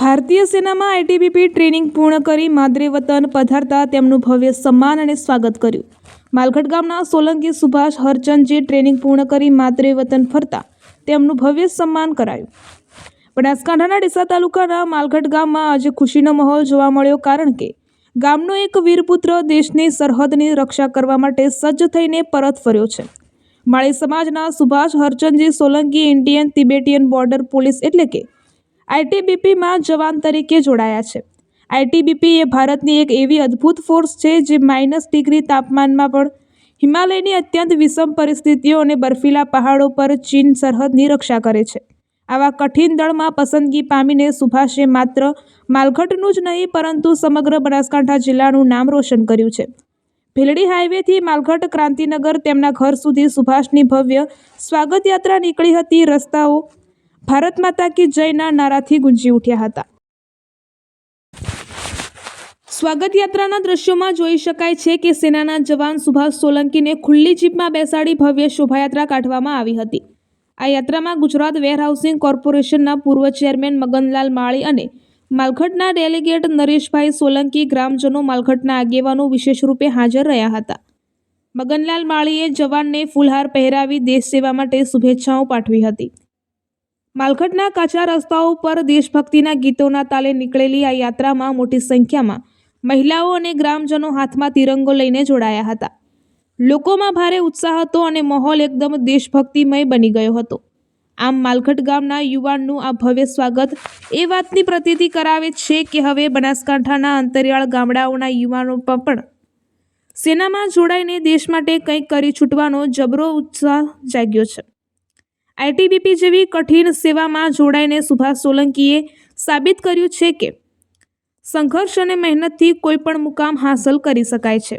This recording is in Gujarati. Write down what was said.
ભારતીય સેનામાં આઈટીબીપી ટ્રેનિંગ પૂર્ણ કરી માદરે પધારતા તેમનું ભવ્ય સન્માન અને સ્વાગત કર્યું. માલખટ ગામના સોલંકી સુભાષ હરચંદજી ટ્રેનિંગ પૂર્ણ કરી માદરે ફરતા તેમનું ભવ્ય સન્માન કરાયું. બનાસકાંઠાના ડીસા તાલુકાના માલખટ ગામમાં આજે ખુશીનો માહોલ જોવા મળ્યો કારણ કે ગામનો એક વીરપુત્ર દેશની સરહદની રક્ષા કરવા માટે સજ્જ થઈને પરત ફર્યો છે. માળી સમાજના Subhash Harchandji Solanki Indian Tibetan border police એટલે કે આઈટીબીપીમાં જવાન તરીકે જોડાયા છે. આઈટીબીપી એ ભારતની એક એવી અદ્ભુત ફોર્સ છે જે માઇનસ ડિગ્રી તાપમાનમાં પણ હિમાલયની અત્યંત વિષમ પરિસ્થિતિઓ અને બર્ફીલા પહાડો પર ચીન સરહદની રક્ષા કરે છે. આવા કઠિન દળમાં પસંદગી પામીને સુભાષે માત્ર માલખટનું જ નહીં, પરંતુ સમગ્ર બનાસકાંઠા જિલ્લાનું નામ રોશન કર્યું છે. ભીલડી હાઈવેથી માલખટ ક્રાંતિનગર તેમના ઘર સુધી સુભાષની ભવ્ય સ્વાગત યાત્રા નીકળી હતી. રસ્તાઓ ભારત માતા કી જયના નારાથી ગુંજી ઉઠ્યા હતા. સ્વાગત યાત્રાના દ્રશ્યોમાં જોઈ શકાય છે કે સેનાના જવાન સુભાષ સોલંકીને ખુલ્લી જીપમાં બેસાડી ભવ્ય શોભાયાત્રા કાઢવામાં આવી હતી. આ યાત્રામાં ગુજરાત વેરહાઉસિંગ કોર્પોરેશનના પૂર્વ ચેરમેન મગનલાલ માળી અને માલખટના ડેલિગેટ નરેશભાઈ સોલંકી ગ્રામજનો માલખટના આગેવાનો વિશેષ રૂપે હાજર રહ્યા હતા. મગનલાલ માળીએ જવાનને ફૂલહાર પહેરાવી દેશ સેવા માટે શુભેચ્છાઓ પાઠવી હતી. માલખટના કાચા રસ્તાઓ પર દેશભક્તિના ગીતોના તાલે નીકળેલી આ યાત્રામાં મોટી સંખ્યામાં મહિલાઓ અને ગ્રામજનો હાથમાં તિરંગો લઈને જોડાયા હતા. લોકોમાં ભારે ઉત્સાહ હતો અને માહોલ એકદમ દેશભક્તિમય બની ગયો હતો. આમ માલખટ ગામના યુવાનનું આ ભવ્ય સ્વાગત એ વાતની પ્રતીતિ કરાવે છે કે હવે બનાસકાંઠાના અંતરિયાળ ગામડાઓના યુવાનો પણ સેનામાં જોડાઈને દેશ માટે કંઈક કરી છૂટવાનો જબરો ઉત્સાહ જાગ્યો છે. આઈટીબીપી જેવી કઠિન સેવામાં જોડાઈને સુભાષ સોલંકીએ સાબિત કર્યું છે કે સંઘર્ષ અને મહેનતથી કોઈ પણ મુકામ હાંસલ કરી શકાય છે.